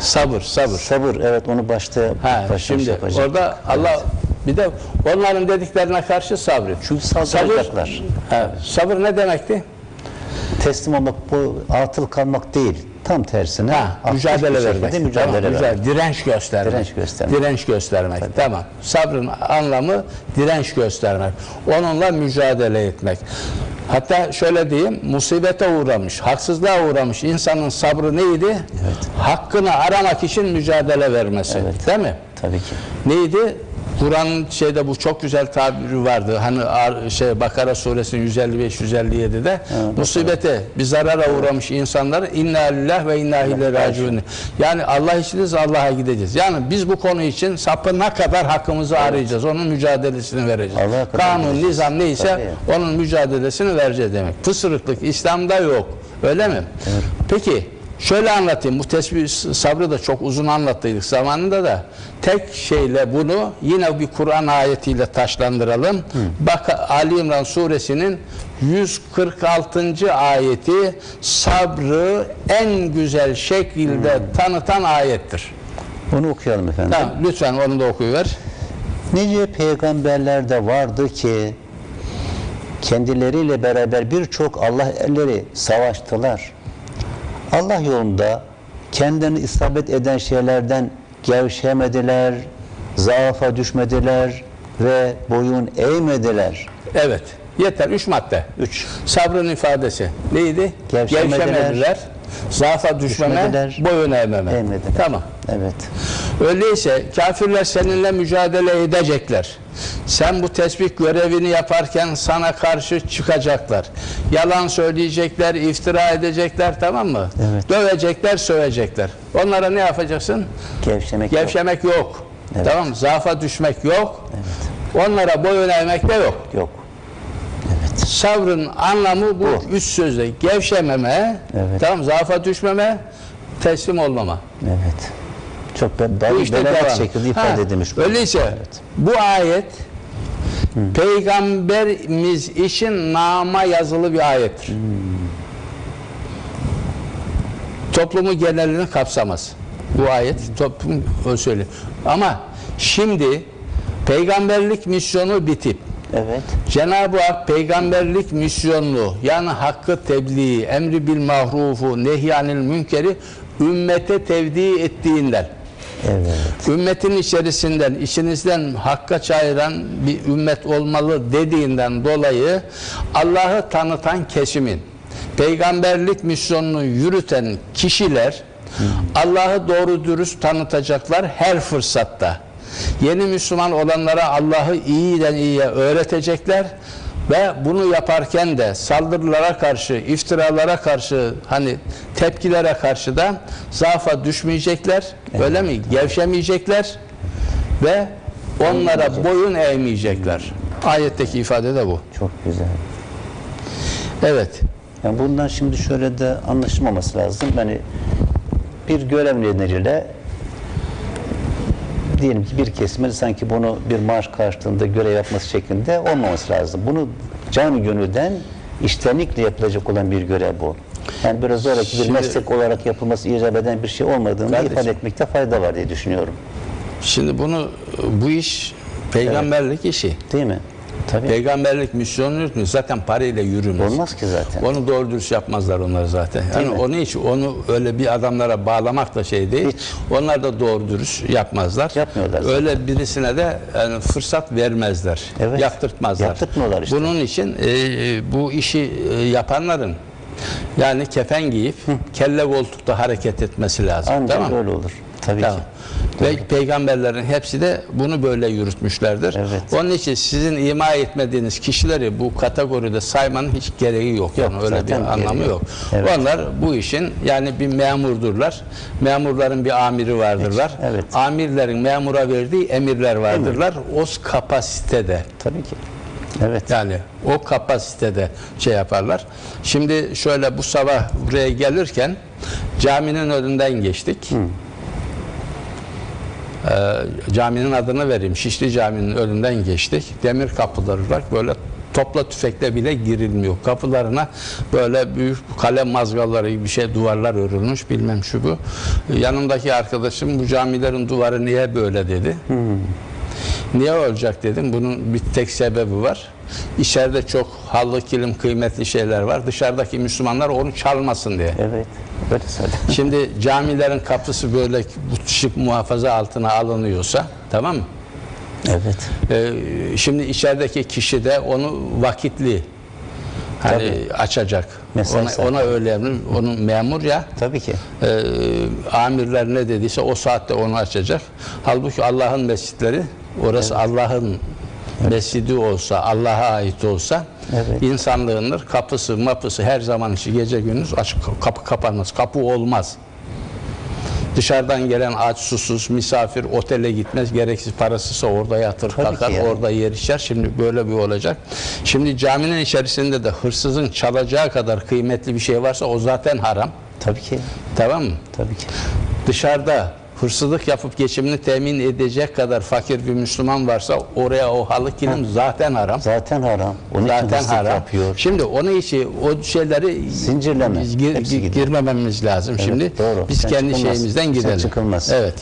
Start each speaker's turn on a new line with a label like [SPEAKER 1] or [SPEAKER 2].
[SPEAKER 1] Sabır, sabır.
[SPEAKER 2] Sabır evet onu başta
[SPEAKER 1] Ha,
[SPEAKER 2] başlamış
[SPEAKER 1] şimdi
[SPEAKER 2] yapacak.
[SPEAKER 1] orada Allah bir de onların dediklerine karşı sabret.
[SPEAKER 2] Çünkü saldıracaklar.
[SPEAKER 1] Ha, sabır ne demekti?
[SPEAKER 2] teslim olmak bu atıl kalmak değil. Tam tersine
[SPEAKER 1] Ha, mücadele vermek.
[SPEAKER 2] Mücadele
[SPEAKER 1] Tamam,
[SPEAKER 2] vermek.
[SPEAKER 1] Direnç göstermek.
[SPEAKER 2] Direnç göstermek.
[SPEAKER 1] Direnç göstermek. Tamam. Sabrın anlamı direnç göstermek. Onunla mücadele etmek. Hatta şöyle diyeyim, musibete uğramış, haksızlığa uğramış insanın sabrı neydi? Hakkını aramak için mücadele vermesi.
[SPEAKER 2] Evet.
[SPEAKER 1] Değil mi?
[SPEAKER 2] Tabii ki.
[SPEAKER 1] Neydi? Kur'an'ın şeyde bu çok güzel tabiri vardı. Hani şey Bakara suresinin 155 157'de musibete bir zarara uğramış insanlar inna lillah ve inna ileyhi raciun. Yani Allah içiniz Allah'a gideceğiz. Yani biz bu konu için sapına kadar hakkımızı arayacağız. Onun mücadelesini vereceğiz. Kanun, nizam neyse onun mücadelesini vereceğiz demek. Pısırıklık İslam'da yok. Öyle mi? Peki Şöyle anlatayım. Bu tesbih sabrı da çok uzun anlattıydık zamanında da. Tek şeyle bunu yine bir Kur'an ayetiyle taşlandıralım. Bak Ali İmran suresinin 146. ayeti sabrı en güzel şekilde tanıtan ayettir.
[SPEAKER 2] Onu okuyalım efendim.
[SPEAKER 1] Tamam, lütfen onu da okuyuver.
[SPEAKER 2] Nice peygamberler de vardı ki kendileriyle beraber birçok Allah erleri savaştılar. Allah yolunda kendilerini isabet eden şeylerden gevşemediler, zaafa düşmediler ve boyun eğmediler.
[SPEAKER 1] Evet. Yeter. Üç madde.
[SPEAKER 2] 3.
[SPEAKER 1] Sabrın ifadesi neydi?
[SPEAKER 2] Gevşemediler.
[SPEAKER 1] Gevşemediler. Zaafa düşmeme,
[SPEAKER 2] Düşmediler.
[SPEAKER 1] boyun eğmeme.
[SPEAKER 2] Eğmediler.
[SPEAKER 1] Tamam.
[SPEAKER 2] Evet.
[SPEAKER 1] Öyleyse kafirler seninle mücadele edecekler. Sen bu tesbih görevini yaparken sana karşı çıkacaklar. Yalan söyleyecekler, iftira edecekler tamam mı?
[SPEAKER 2] Evet.
[SPEAKER 1] Dövecekler, sövecekler. Onlara ne yapacaksın?
[SPEAKER 2] Gevşemek yok.
[SPEAKER 1] Gevşemek yok.
[SPEAKER 2] Evet.
[SPEAKER 1] Tamam mı? Zaafa düşmek yok. Onlara boyun eğmek de yok.
[SPEAKER 2] Yok.
[SPEAKER 1] Sabrın anlamı bu üç sözde. Gevşememe,
[SPEAKER 2] Evet.
[SPEAKER 1] tamam zaafa düşmeme, teslim olmama.
[SPEAKER 2] Evet. Çok be-
[SPEAKER 1] Bu
[SPEAKER 2] bel-
[SPEAKER 1] işte
[SPEAKER 2] belagat şekilde ifade edilmiş. bu.
[SPEAKER 1] Öyleyse
[SPEAKER 2] Evet.
[SPEAKER 1] bu ayet peygamberimiz için nama yazılı bir ayettir. Toplumu genelini kapsamaz. Bu ayet toplum o söyle. Ama şimdi peygamberlik misyonu bitip
[SPEAKER 2] Evet.
[SPEAKER 1] Cenab-ı Hak peygamberlik misyonunu yani hakkı tebliği, emri bil mahrufu, nehyanil münkeri ümmete tevdi ettiğinden
[SPEAKER 2] Evet.
[SPEAKER 1] ümmetin içerisinden, içinizden hakka çayıran bir ümmet olmalı dediğinden dolayı Allah'ı tanıtan kesimin, peygamberlik misyonunu yürüten kişiler Allah'ı doğru dürüst tanıtacaklar her fırsatta. Yeni Müslüman olanlara Allah'ı iyiden iyiye öğretecekler ve bunu yaparken de saldırılara karşı, iftiralara karşı, hani tepkilere karşı da zaafa düşmeyecekler, öyle mi? Gevşemeyecekler ve onlara boyun eğmeyecekler. Ayetteki ifade de bu.
[SPEAKER 2] Çok güzel.
[SPEAKER 1] Evet.
[SPEAKER 2] Yani bundan şimdi şöyle de anlaşılmaması lazım. Yani bir görev nedeniyle diyelim ki bir kesimin sanki bunu bir maaş karşılığında görev yapması şeklinde olmaması lazım. Bunu canı gönülden iştenlikle yapılacak olan bir görev bu. Yani böyle zoraki bir meslek olarak yapılması icap eden bir şey olmadığını
[SPEAKER 1] Kardeşim.
[SPEAKER 2] ifade etmekte fayda var diye düşünüyorum.
[SPEAKER 1] Şimdi bunu bu iş peygamberlik işi.
[SPEAKER 2] Değil mi? Tabii.
[SPEAKER 1] Peygamberlik misyonu yürütmüyor. Zaten parayla yürümez.
[SPEAKER 2] Olmaz ki zaten.
[SPEAKER 1] Onu doğru dürüst yapmazlar onlar zaten. Yani
[SPEAKER 2] mi?
[SPEAKER 1] onu hiç onu öyle bir adamlara bağlamak da şey değil.
[SPEAKER 2] Hiç.
[SPEAKER 1] Onlar da doğru dürüst yapmazlar.
[SPEAKER 2] Yapmıyorlar zaten.
[SPEAKER 1] Öyle birisine de yani fırsat vermezler.
[SPEAKER 2] Evet.
[SPEAKER 1] Yaptırtmazlar.
[SPEAKER 2] Yaptırtmıyorlar işte.
[SPEAKER 1] Bunun için e, bu işi e, yapanların yani kefen giyip kelle koltukta hareket etmesi lazım.
[SPEAKER 2] Ancak
[SPEAKER 1] tamam
[SPEAKER 2] öyle olur. Tabii
[SPEAKER 1] Tamam.
[SPEAKER 2] ki.
[SPEAKER 1] Ve peygamberlerin hepsi de bunu böyle yürütmüşlerdir.
[SPEAKER 2] Evet.
[SPEAKER 1] Onun için sizin ima etmediğiniz kişileri bu kategoride saymanın hiç gereği yok. Yani
[SPEAKER 2] Yok,
[SPEAKER 1] öyle bir anlamı yok.
[SPEAKER 2] yok. Evet.
[SPEAKER 1] Onlar bu işin yani bir memurdurlar. Memurların bir amiri vardırlar.
[SPEAKER 2] Evet.
[SPEAKER 1] Amirlerin memura verdiği emirler vardırlar. O kapasitede.
[SPEAKER 2] Tabii ki. Evet.
[SPEAKER 1] Yani o kapasitede şey yaparlar. Şimdi şöyle bu sabah buraya gelirken caminin önünden geçtik. Ee, caminin adını vereyim. Şişli Cami'nin önünden geçtik. Demir kapıları var. Böyle topla tüfekle bile girilmiyor. Kapılarına böyle büyük kalem mazgalları gibi bir şey duvarlar örülmüş bilmem şu bu. Yanımdaki arkadaşım bu camilerin duvarı niye böyle dedi. Niye olacak dedim. Bunun bir tek sebebi var. İçeride çok halı, kilim, kıymetli şeyler var. Dışarıdaki Müslümanlar onu çalmasın diye.
[SPEAKER 2] Evet. Böyle zaten.
[SPEAKER 1] Şimdi camilerin kapısı böyle bu şık muhafaza altına alınıyorsa tamam mı?
[SPEAKER 2] Evet.
[SPEAKER 1] Ee, şimdi içerideki kişi de onu vakitli hani açacak.
[SPEAKER 2] Mesai
[SPEAKER 1] Ona,
[SPEAKER 2] saati.
[SPEAKER 1] ona öyle onun memur ya
[SPEAKER 2] Tabii ki.
[SPEAKER 1] e, amirler ne dediyse o saatte onu açacak. Halbuki Allah'ın mescitleri orası Allah'ın mescidi olsa, Allah'a ait olsa
[SPEAKER 2] Evet.
[SPEAKER 1] insanlığındır. Kapısı, mapısı her zaman için gece gündüz açık kapı kapanmaz. Kapı olmaz. Dışarıdan gelen aç susuz misafir otele gitmez. Gereksiz parasızsa orada yatır
[SPEAKER 2] Tabii
[SPEAKER 1] kalkar
[SPEAKER 2] yani.
[SPEAKER 1] orada yer içer. Şimdi böyle bir olacak. Şimdi caminin içerisinde de hırsızın çalacağı kadar kıymetli bir şey varsa o zaten haram.
[SPEAKER 2] Tabii ki.
[SPEAKER 1] Tamam mı?
[SPEAKER 2] Tabii ki.
[SPEAKER 1] Dışarıda hırsızlık yapıp geçimini temin edecek kadar fakir bir Müslüman varsa oraya o halı kilim zaten haram.
[SPEAKER 2] Zaten haram. Onun
[SPEAKER 1] Zaten haram.
[SPEAKER 2] yapıyor.
[SPEAKER 1] Şimdi onun için o şeyleri
[SPEAKER 2] Zincirleme.
[SPEAKER 1] gir-
[SPEAKER 2] Hepsi
[SPEAKER 1] girmememiz lazım. Şimdi
[SPEAKER 2] doğru.
[SPEAKER 1] biz
[SPEAKER 2] Sen
[SPEAKER 1] kendi
[SPEAKER 2] çıkılmaz.
[SPEAKER 1] şeyimizden
[SPEAKER 2] Sen
[SPEAKER 1] gidelim.
[SPEAKER 2] çıkılmaz.
[SPEAKER 1] Evet.